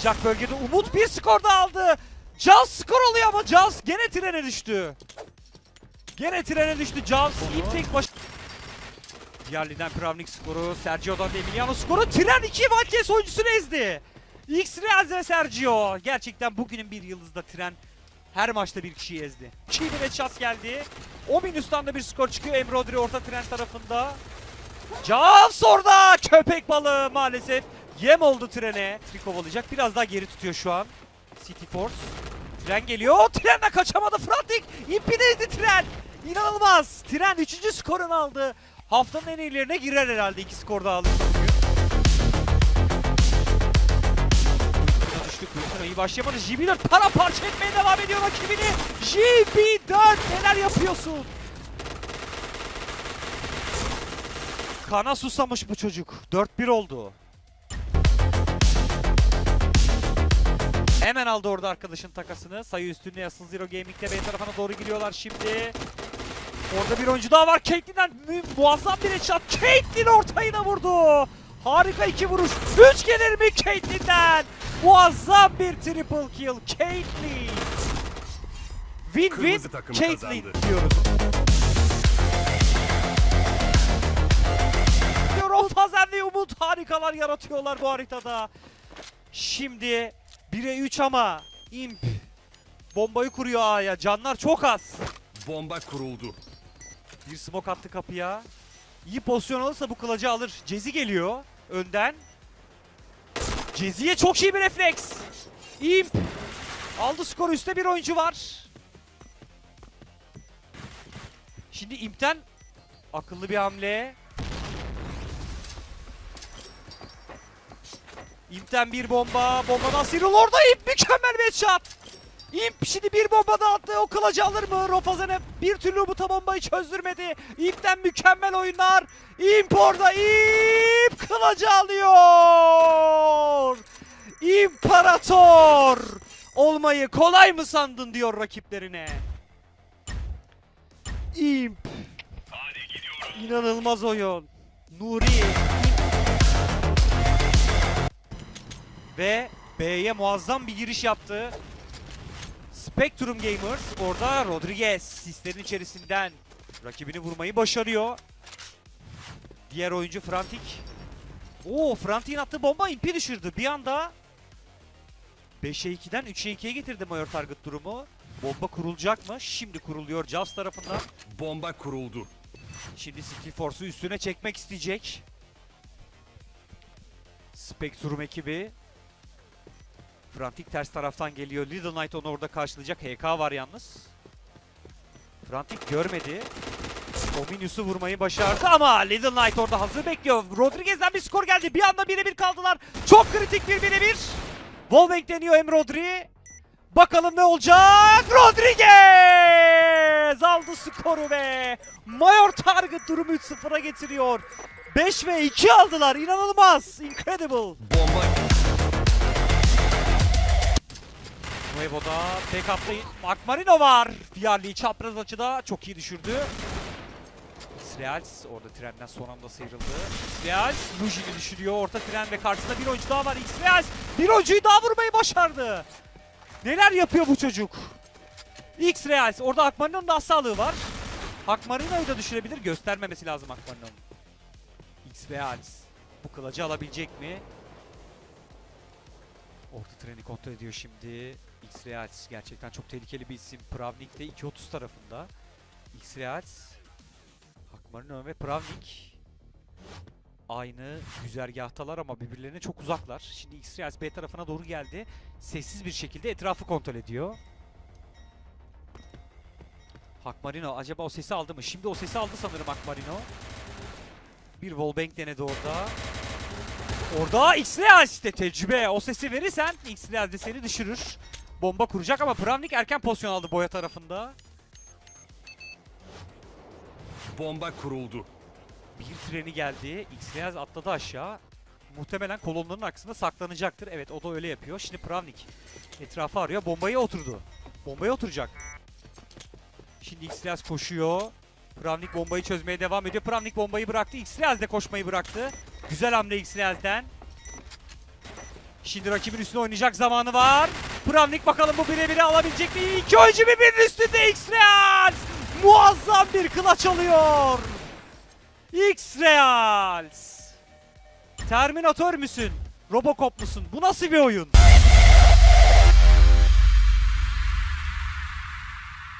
Sıcak bölgede Umut bir skor da aldı. Jazz skor alıyor ama Jazz gene trene düştü. Gene trene düştü Jazz. İlk tek baş... Diğerliden Pravnik skoru, Sergio'dan da Emiliano skoru. Tren 2 Valkes oyuncusunu ezdi. X-Real ve Sergio. Gerçekten bugünün bir yıldızda Tren her maçta bir kişiyi ezdi. Çiğli ve Ças geldi. O minüstan da bir skor çıkıyor Emre Odri orta tren tarafında. Jazz orada! Köpek balığı maalesef. Yem oldu trene. Tri kovalayacak. Biraz daha geri tutuyor şu an. City Force. Tren geliyor. Trenle kaçamadı. Frantic. İpini ezdi tren. İnanılmaz. Tren 3. skorunu aldı. Haftanın en iyilerine girer herhalde. 2 skor daha alırsa bugün. Kuyusuna düştü. Kuyusuna iyi başlayamadı. JB4 paramparça etmeye devam ediyor rakibini. JB4 neler yapıyorsun? Kana susamış bu çocuk. 4-1 oldu. Hemen aldı orada arkadaşın takasını. Sayı üstünde Asıl Zero Gaming'de B tarafına doğru gidiyorlar şimdi. Orada bir oyuncu daha var. Caitlyn'den muazzam bir headshot. Caitlyn ortayına vurdu. Harika iki vuruş. Üç gelir mi Caitlyn'den? Muazzam bir triple kill. Caitlyn. Win win Kırmızı takım Caitlyn diyoruz. Rofazen ve Umut harikalar yaratıyorlar bu haritada. Şimdi 1'e 3 ama Imp bombayı kuruyor A'ya. Canlar çok az. Bomba kuruldu. Bir smoke attı kapıya. İyi pozisyon alırsa bu kılıcı alır. Cezi geliyor önden. Cezi'ye çok iyi bir refleks. Imp aldı skoru üstte bir oyuncu var. Şimdi Imp'ten akıllı bir hamle. Imp'ten bir bomba. Bombadan Cyril orada Imp mükemmel bir shot. Imp şimdi bir bomba daha attı. O kılıcı alır mı? Rofazen'e bir türlü bu bombayı çözdürmedi. Imp'ten mükemmel oyunlar. Imp orada. Imp kılıcı alıyor. İmparator. Olmayı kolay mı sandın diyor rakiplerine. Imp. İnanılmaz oyun. Nuri. Ve B'ye muazzam bir giriş yaptı. Spectrum Gamers orada Rodriguez sislerin içerisinden rakibini vurmayı başarıyor. Diğer oyuncu Frantic. Oo Frantic'in attığı bomba impi düşürdü. Bir anda 5'e 2'den 3'e 2'ye getirdi Mayor Target durumu. Bomba kurulacak mı? Şimdi kuruluyor Jaws tarafından. Bomba kuruldu. Şimdi Skill Force'u üstüne çekmek isteyecek. Spectrum ekibi. Frantic ters taraftan geliyor. Little Knight onu orada karşılayacak. HK var yalnız. Frantic görmedi. Ominius'u vurmayı başardı ama Little Knight orada hazır bekliyor. Rodriguez'den bir skor geldi. Bir anda birebir kaldılar. Çok kritik bir birebir. Wallbang deniyor Emre Rodri. Bakalım ne olacak? Rodriguez aldı skoru ve Mayor Target durumu 3-0'a getiriyor. 5 ve 2 aldılar. İnanılmaz. Incredible. Nuevo'da tek attı. Marino var. Fiyarli'yi çapraz açıda çok iyi düşürdü. Israels orada trenden son anda sıyrıldı. Israels Lujin'i düşürüyor. Orta tren ve karşısında bir oyuncu daha var. Israels bir oyuncuyu daha vurmayı başardı. Neler yapıyor bu çocuk? X-Reals. Orada Akmarino'nun da sağlığı var. Akmarino'yu da düşürebilir. Göstermemesi lazım Akmarino'nun. X-Reals. Bu kılıcı alabilecek mi? Orta treni kontrol ediyor şimdi. X-Reals gerçekten çok tehlikeli bir isim. Pravnik de 2.30 tarafında. X-Reals, Hakmarino ve Pravnik aynı güzergahtalar ama birbirlerine çok uzaklar. Şimdi X-Reals B tarafına doğru geldi. Sessiz bir şekilde etrafı kontrol ediyor. Hakmarino acaba o sesi aldı mı? Şimdi o sesi aldı sanırım Hakmarino. Bir wallbang denedi orada. Orada X-Real işte tecrübe. O sesi verirsen X-Real de seni düşürür. Bomba kuracak ama Pravnik erken pozisyon aldı boya tarafında. bomba kuruldu. Bir treni geldi. X-Real atladı aşağı. Muhtemelen kolonların arkasında saklanacaktır. Evet o da öyle yapıyor. Şimdi Pravnik etrafı arıyor. Bombaya oturdu. Bombaya oturacak. Şimdi X-Real koşuyor. Pravnik bombayı çözmeye devam ediyor. Pravnik bombayı bıraktı. X-Real de koşmayı bıraktı. Güzel hamle X-Real'den. Şimdi rakibin üstüne oynayacak zamanı var. Pravnik bakalım bu birebiri alabilecek mi? İki oyuncu birbirinin üstünde X-Real. Muazzam bir kılaç alıyor. X-Real. Terminator müsün? Robocop musun? Bu nasıl bir oyun?